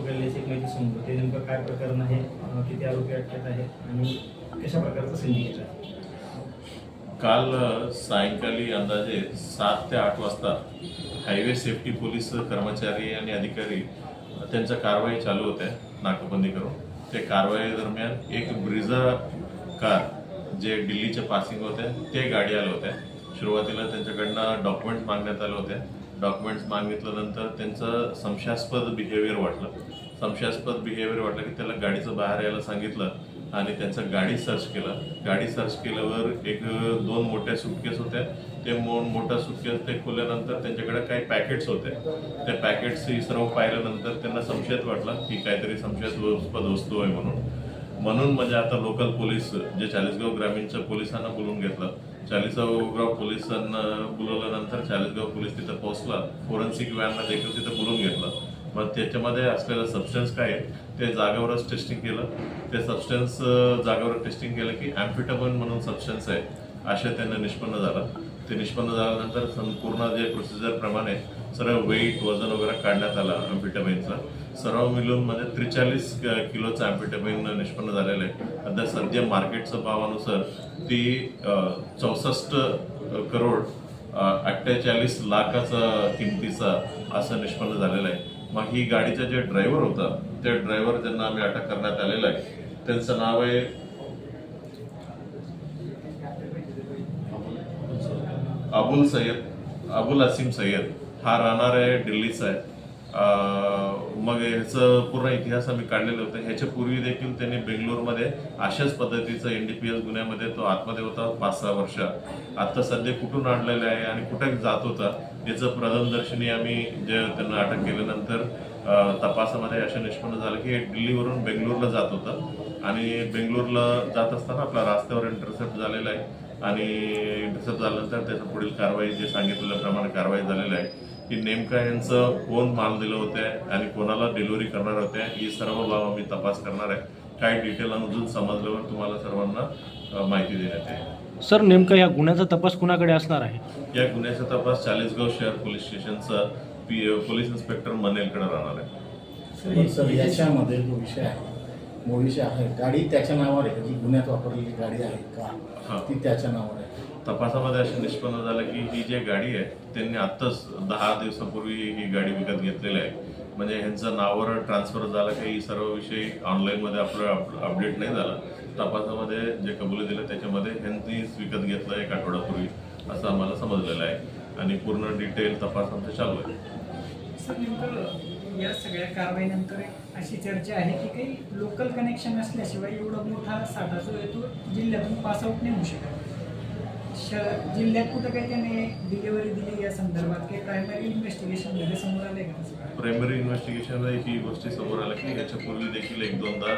माहिती ते नेमकं काय प्रकरण आहे किती आरोपी अटकेत आहेत आणि कशा प्रकारचं सिंडिकेट आहे? काल सायंकाळी अंदाजे सात ते आठ वाजता हायवे सेफ्टी पोलीस कर्मचारी आणि अधिकारी त्यांच्या कारवाई चालू होत्या नाकाबंदी करून. ते कारवाई दरम्यान एक ब्रिझा कार जे दिल्लीच्या पासिंग होत्या ते गाडी आल्या होत्या. सुरुवातीला त्यांच्याकडनं डॉक्युमेंट्स मागण्यात आले होते. डॉक्युमेंट्स मागितल्यानंतर त्यांचं संशयास्पद बिहेवियर वाटलं. संशयास्पद बिहेवियर वाटलं की त्याला गाडीचं बाहेर यायला सांगितलं आणि त्यांचं गाडी सर्च केलं. गाडी सर्च केल्यावर एक दोन मोठ्या सुटकेस होत्या. ते मो मोठा सुटकेस ते खोलल्यानंतर त्यांच्याकडे काही पॅकेट्स होते त्या पॅकेट्स ही सर्व पाहिल्यानंतर त्यांना संशयात वाटला की काहीतरी संशयास्पद वस्तू आहे म्हणून. म्हणून म्हणजे आता लोकल पोलीस जे चाळीसगाव ग्रामीणच्या पोलिसांना बोलून घेतलं चाळीसगाव पोलिसांना बोलवल्यानंतर चाळीसगाव पोलीस तिथं पोहोचला. फोरेन्सिक व्हॅनला देखील तिथं बोलून घेतलं. मग त्याच्यामध्ये असलेलं सबस्टन्स काय आहे ते जागेवरच टेस्टिंग केलं. ते सबस्टन्स जागेवर टेस्टिंग केलं की ॲम्फिटामिन म्हणून सबस्टन्स आहे. असे त्यांना निष्पन्न झालं. ते निष्पन्न झाल्यानंतर संपूर्ण जे प्रोसिजरप्रमाणे सर्व वेट वजन वगैरे काढण्यात आलं ॲम्फिटामिनचं सर्व मिळून म्हणजे त्रेचाळीस किलोचं ॲम्फिटामिन निष्पन्न झालेलं आहे. आता सध्या मार्केटच्या भावानुसार ती चौसष्ट करोड अठ्ठेचाळीस लाखाचा किमतीचा असं निष्पन्न झालेलं आहे. मग ही गाडीचा जे ड्रायव्हर होता त्या ड्रायव्हर ज्यांना आम्ही अटक करण्यात आलेला आहे. त्यांचं नाव आहे अबुल सय्यद. अबुल असीम सय्यद. हा राहणार आहे दिल्लीचा आहे. मग ह्याचं पूर्ण इतिहास आम्ही काढलेलं होतं. ह्याच्या पूर्वी देखील त्यांनी बेंगलोरमध्ये अशाच पद्धतीचं एन डी पी एस गुन्ह्यामध्ये तो आतमध्ये होता पाच सहा वर्ष. आत्ता सध्या कुठून आणलेला आहे आणि कुठे जात होता याचं प्रथमदर्शनी आम्ही जे त्यांना अटक केल्यानंतर तपासामध्ये असं निष्पन्न झालं की हे दिल्लीवरून बेंगलोरला जात होतं. आणि बेंगलोरला जात असताना आपला रस्त्यावर इंटरसेप्ट झालेला आहे. आणि इंटरसेप्ट झाल्यानंतर त्याचं पुढील कारवाई जे सांगितलेल्याप्रमाणे कारवाई झालेली आहे. की नेमकं यांचं कोण माल दिलं होते आणि कोणाला डिलिव्हरी करणार होते ही सर्व बाब आम्ही तपास करणार आहे. काय डिटेल अजून समजल्यावर तुम्हाला सर्वांना माहिती देण्यात येईल. सर नेमका या गुन्ह्याचा तपास कुणाकडे असणार आहे? या गुन्ह्याचा तपास चाळीसगाव शहर पोलीस स्टेशनचा पी पोलीस इन्स्पेक्टर मनेलकडे राहणार आहे. सर याच्यामध्ये जो विषय आहे विषय आहे गाडी त्याच्या नावावर आहे? जी गुन्ह्यात वापरलेली गाडी आहे हा. का ती त्याच्या नावावर आहे. तपासामध्ये असे निष्पन्न झालं की ही जी गाडी आहे त्यांनी आत्ताच दहा दिवसापूर्वी ही गाडी विकत घेतलेली आहे. म्हणजे ह्यांचं नावावर ट्रान्सफर झालं काही सर्व विषय ऑनलाईनमध्ये आपलं अप- अपडेट नाही झालं. तपासामध्ये जे कबुली दिलं त्याच्यामध्ये ह्यांनीच विकत घेतलं एक आठवड्यापूर्वी असं आम्हाला समजलेलं आहे. आणि पूर्ण डिटेल तपास आमचा चालू आहे. या सगळ्या कारवाईनंतर एक अशी चर्चा आहे की काही लोकल कनेक्शन असल्याशिवाय एवढा मोठा साठा जो आहे तो जिल्ह्यातून पास आउट नाही होऊ शकत. श जिल्ह्यात कुठं काही त्याने डिलिव्हरी दिली या संदर्भात? काही प्रायमरी इन्व्हेस्टिगेशनमध्ये समोर आले का? प्रायमरी इन्व्हेस्टिगेशनला ही गोष्टी समोर आल्या की याच्यापूर्वी देखील एक दोनदा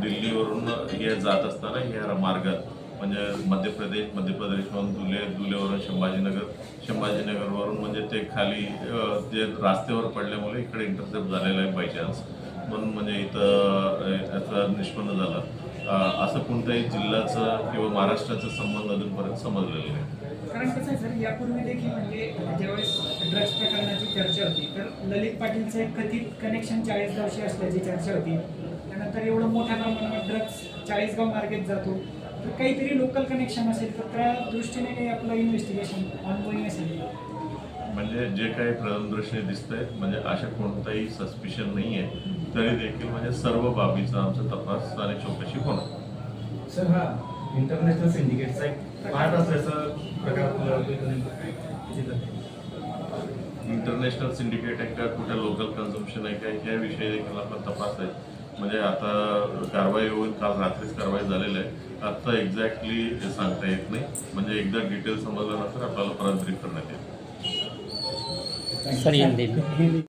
दिल्लीवरून हे जात असताना ह्या मार्गात म्हणजे मध्य प्रदेश मध्य प्रदेशवरून धुले धुलेवरून संभाजीनगर संभाजीनगरवरून म्हणजे ते खाली जे रस्त्यावर पडल्यामुळे इकडे इंटरसेप्ट झालेलं आहे बाय चान्स म्हणून म्हणजे इथं याचं निष्पन्न झालं. असं कोणत्याही जिल्ह्याचं किंवा महाराष्ट्राचा संबंध अजूनपर्यंत समजलेलं नाही. कारण कसं आहे सर यापूर्वी देखील म्हणजे ज्यावेळेस ड्रग्ज प्रकरणाची चर्चा होती तर ललित पाटीलचं एक कथित कनेक्शन चाळीसगावशी असल्याची चर्चा होती. त्यानंतर एवढं मोठ्या प्रमाणावर ड्रग्ज चाळीसगाव मार्गेत जातो. तर काहीतरी लोकल कनेक्शन असेल तर त्या दृष्टीने काही आपलं इन्व्हेस्टिगेशन ऑनगोईंग असेल. म्हणजे जे काही प्रथमदृष्टी दिसतंय म्हणजे अशा कोणताही सस्पिशन नाही आहे तरी देखील म्हणजे सर्व बाबीचा आमचा तपास आणि चौकशी होणार. सर हा इंटरनॅशनल सिंडिकेटचा एक पार्ट असल्याचं प्रकार. इंटरनॅशनल सिंडिकेट आहे का कुठे लोकल कन्झम्पशन आहे का याविषयी देखील आपला तपास आहे. म्हणजे आता कारवाई होऊन काल रात्रीच कारवाई झालेली आहे. आता एक्झॅक्टली सांगता येत नाही. म्हणजे एकदा डिटेल समजल्यानंतर आपल्याला परत ब्रीफ करण्यात येईल. सर हिंदी